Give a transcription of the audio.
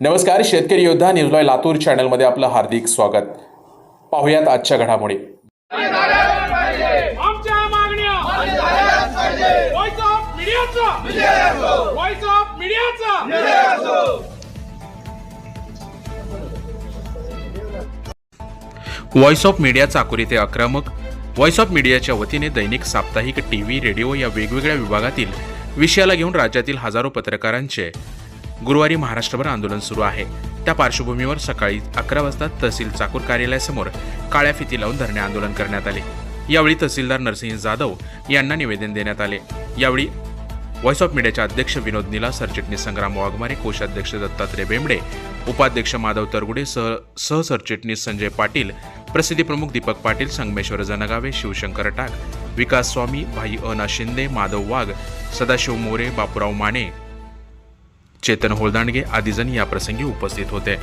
नमस्कार शेतकरी योद्धा न्यूज लाईव्ह लातूर चॅनलमध्ये आपलं हार्दिक स्वागत. पाहुयात आजच्या घडामोडी. व्हॉइस ऑफ मीडियाचा व्हॉइस ऑफ मीडियाचा व्हॉइस ऑफ मीडिया चाकुरी ते आक्रमक. व्हॉइस ऑफ मीडियाच्या वतीने दैनिक साप्ताहिक टीव्ही रेडिओ या वेगवेगळ्या विभागातील विषयाला घेऊन राज्यातील हजारो पत्रकारांचे गुरुवारी महाराष्ट्रभर आंदोलन सुरू आहे. त्या पार्श्वभूमीवर सकाळी अकरा वाजता तहसील चाकूर कार्यालयासमोर काळ्या फिती लावून धरणे आंदोलन करण्यात आले. यावेळी तहसीलदार नरसिंह जाधव यांना निवेदन देण्यात आले. यावेळी व्हॉइस ऑफ मीडियाचे अध्यक्ष विनोद निला सरचिटणीस संग्राम वाघमारे कोषाध्यक्ष दत्तात्रय बेंबडे उपाध्यक्ष माधव तरगुडे सह सहसरचिटणीस संजय पाटील प्रसिद्धी प्रमुख दीपक पाटील संगमेश्वर जनगावे शिवशंकर टाक विकास स्वामी भाई अना शिंदे माधव वाघ सदाशिव मोरे बापूराव माने चेतन होलदांडगे आदी जण या प्रसंगी उपस्थित होते.